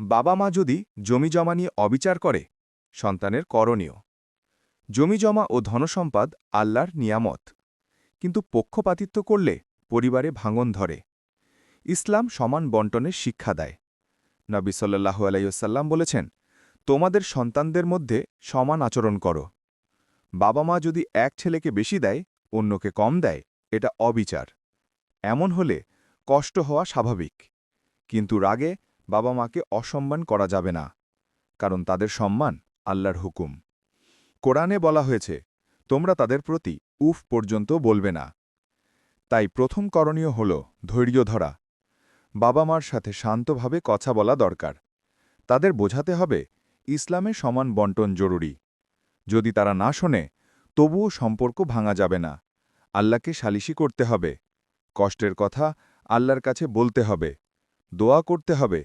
বাবা মা যদি জমি জমা নিয়ে অবিচার করে, সন্তানের করণীয়। জমি জমা ও ধনসম্পদ আল্লাহর নিয়ামত। কিন্তু পক্ষপাতিত্ব করলে পরিবারে ভাঙন ধরে। ইসলাম সমান বন্টনের শিক্ষা দেয়। নবী সাল্লাহু আলাইসাল্লাম বলেছেন, তোমাদের সন্তানদের মধ্যে সমান আচরণ করো। বাবা মা যদি এক ছেলেকে বেশি দেয়, অন্যকে কম দেয়, এটা অবিচার। এমন হলে কষ্ট হওয়া স্বাভাবিক। কিন্তু রাগে বাবা মাকে অসম্মান করা যাবে না, কারণ তাদের সম্মান আল্লাহর হুকুম। কোরআনে বলা হয়েছে, তোমরা তাদের প্রতি উফ পর্যন্ত বলবে না। তাই প্রথম করণীয় হল ধৈর্য ধরা। বাবা মার সাথে শান্তভাবে কথা বলা দরকার। তাদের বোঝাতে হবে, ইসলামে সমান বন্টন জরুরি। যদি তারা না শোনে, তবুও সম্পর্ক ভাঙা যাবে না। আল্লাহকে সালিশি করতে হবে। কষ্টের কথা আল্লাহর কাছে বলতে হবে। দোয়া করতে হবে।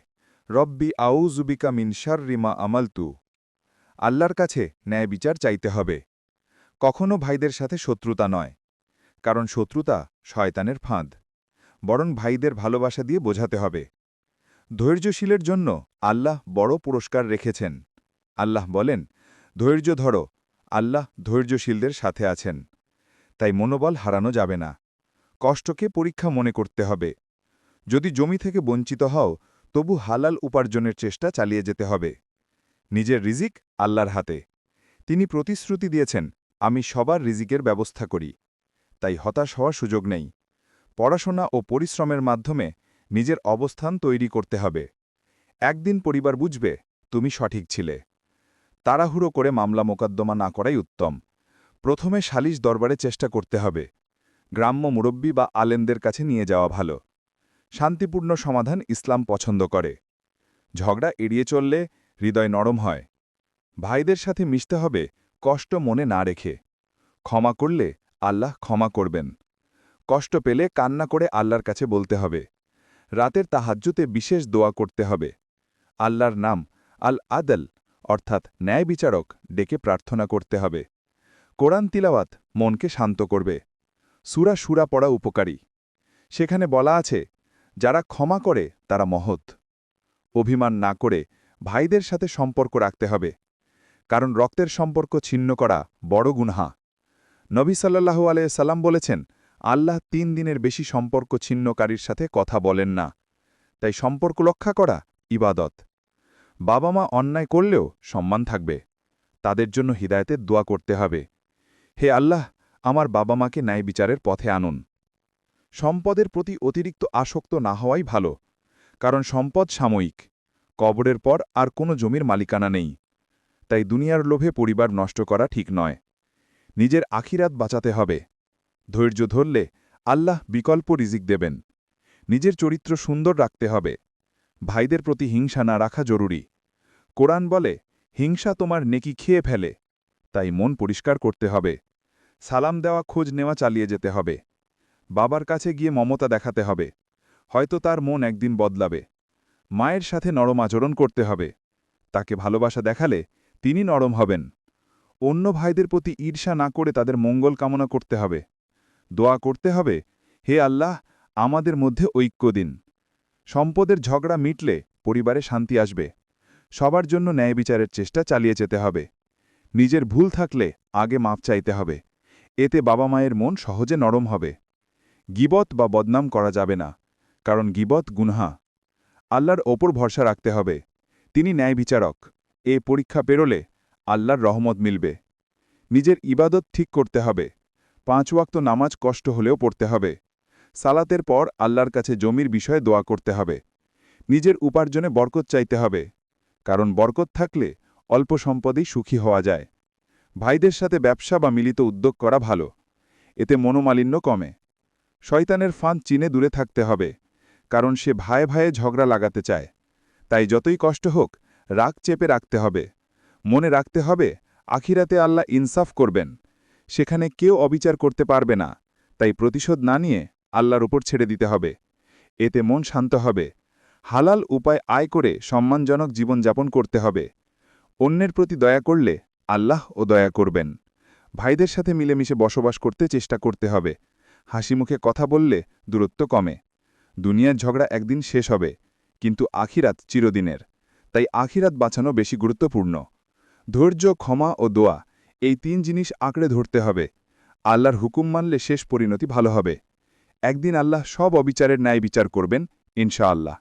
রব্বি আউজুবিকা মিনসার রিমা আমালতু। আল্লাহর কাছে ন্যায় বিচার চাইতে হবে। কখনও ভাইদের সাথে শত্রুতা নয়, কারণ শত্রুতা শয়তানের ফাঁদ। বরং ভাইদের ভালোবাসা দিয়ে বোঝাতে হবে। ধৈর্যশীলের জন্য আল্লাহ বড় পুরস্কার রেখেছেন। আল্লাহ বলেন, ধৈর্য ধরো, আল্লাহ ধৈর্যশীলদের সাথে আছেন। তাই মনোবল হারানো যাবে না। কষ্টকে পরীক্ষা মনে করতে হবে। যদি জমি থেকে বঞ্চিত হও তবু হালাল উপার্জনের চেষ্টা চালিয়ে যেতে হবে। নিজের রিজিক আল্লাহর হাতে। তিনি প্রতিশ্রুতি দিয়েছেন, আমি সবার রিজিকের ব্যবস্থা করি। তাই হতাশ হওয়ার সুযোগ নেই। পড়াশোনা ও পরিশ্রমের মাধ্যমে নিজের অবস্থান তৈরি করতে হবে। একদিন পরিবার বুঝবে, তুমি সঠিক ছিলে। তাড়াহুড়ো করে মামলা মোকদ্দমা না করাই উত্তম। প্রথমে সালিশ দরবারে চেষ্টা করতে হবে। গ্রাম্য মুরব্বী বা আলেমদের কাছে নিয়ে যাওয়া ভালো। শান্তিপূর্ণ সমাধান ইসলাম পছন্দ করে। ঝগড়া এড়িয়ে চললে হৃদয় নরম হয়। ভাইদের সাথে মিশতে হবে, কষ্ট মনে না রেখে। ক্ষমা করলে আল্লাহ ক্ষমা করবেন। কষ্ট পেলে কান্না করে আল্লাহর কাছে বলতে হবে। রাতের তাহাজ্জুতে বিশেষ দোয়া করতে হবে। আল্লাহর নাম আল আদল অর্থাৎ ন্যায় বিচারক, ডেকে প্রার্থনা করতে হবে। কোরআন তিলাওয়াত মনকে শান্ত করবে। সুরা সুরা পড়া উপকারী। সেখানে বলা আছে যারা ক্ষমা করে, তারা মহৎ। অভিমান না করে ভাইদের সাথে সম্পর্ক রাখতে হবে, কারণ রক্তের সম্পর্ক ছিন্ন করা বড় গুনহা। নবী সাল্লাহু সাল্লাম বলেছেন, আল্লাহ তিন দিনের বেশি সম্পর্ক ছিন্নকারীর সাথে কথা বলেন না। তাই সম্পর্ক রক্ষা করা ইবাদত। বাবা মা অন্যায় করলেও সম্মান থাকবে। তাদের জন্য হিদায়তের দোয়া করতে হবে। হে আল্লাহ, আমার বাবা মাকে ন্যায় বিচারের পথে আনুন। সম্পদের প্রতি অতিরিক্ত আসক্ত না হওয়াই ভালো, কারণ সম্পদ সাময়িক, কবরের পর আর কোনো জমির মালিকানা নেই। তাই দুনিয়ার লোভে পরিবার নষ্ট করা ঠিক নয়। নিজের আখিরাত বাঁচাতে হবে। ধৈর্য ধরলে আল্লাহ বিকল্প রিজিক দেবেন। নিজের চরিত্র সুন্দর রাখতে হবে। ভাইদের প্রতি হিংসা না রাখা জরুরি। কোরআন বলে, হিংসা তোমার নেকি খেয়ে ফেলে। তাই মন পরিষ্কার করতে হবে। সালাম দেওয়া, খোঁজ নেওয়া চালিয়ে যেতে হবে। বাবার কাছে গিয়ে মমতা দেখাতে হবে। হয়তো তার মন একদিন বদলাবে। মায়ের সাথে নরম আচরণ করতে হবে। তাকে ভালোবাসা দেখালে তিনি নরম হবেন। অন্য ভাইদের প্রতি ঈর্ষা না করে তাদের মঙ্গল কামনা করতে হবে। দোয়া করতে হবে, হে আল্লাহ, আমাদের মধ্যে ঐক্য দিন। সম্পদের ঝগড়া মিটলে পরিবারে শান্তি আসবে। সবার জন্য ন্যায় বিচারের চেষ্টা চালিয়ে যেতে হবে। নিজের ভুল থাকলে আগে মাপ চাইতে হবে। এতে বাবা মায়ের মন সহজে নরম হবে। গিবত বা বদনাম করা যাবে না, কারণ গিবত গুনহা। আল্লাহর ওপর ভরসা রাখতে হবে। তিনি ন্যায় বিচারক। এ পরীক্ষা পেরোলে আল্লাহর রহমত মিলবে। নিজের ইবাদত ঠিক করতে হবে। পাঁচ ওয়াক্ত নামাজ কষ্ট হলেও পড়তে হবে। সালাতের পর আল্লাহর কাছে জমির বিষয়ে দোয়া করতে হবে। নিজের উপার্জনে বরকত চাইতে হবে। কারণ বরকত থাকলে অল্প সম্পদেই সুখী হওয়া যায়। ভাইদের সাথে ব্যবসা বা মিলিত উদ্যোগ করা ভালো। এতে মনোমালিন্য কমে। শয়তানের ফাঁদ চিনে দূরে থাকতে হবে, কারণ সে ভায়ে ভায়ে ঝগড়া লাগাতে চায়। তাই যতই কষ্ট হোক, রাগ চেপে রাখতে হবে। মনে রাখতে হবে, আখিরাতে আল্লাহ ইনসাফ করবেন। সেখানে কেউ অবিচার করতে পারবে না। তাই প্রতিশোধ না নিয়ে আল্লাহর উপর ছেড়ে দিতে হবে। এতে মন শান্ত হবে। হালাল উপায় আয় করে সম্মানজনক জীবনযাপন করতে হবে। অন্যের প্রতি দয়া করলে আল্লাহ ও দয়া করবেন। ভাইদের সাথে মিলেমিশে বসবাস করতে চেষ্টা করতে হবে। হাসি মুখে কথা বললে দূরত্ব কমে। দুনিয়ার ঝগড়া একদিন শেষ হবে, কিন্তু আখিরাত চিরদিনের। তাই আখিরাত বাঁচানো বেশি গুরুত্বপূর্ণ। ধৈর্য, ক্ষমা ও দোয়া, এই তিন জিনিস আঁকড়ে ধরতে হবে। আল্লাহর হুকুম মানলে শেষ পরিণতি ভালো হবে। একদিন আল্লাহ সব অবিচারের ন্যায় বিচার করবেন, ইনশাআল্লাহ।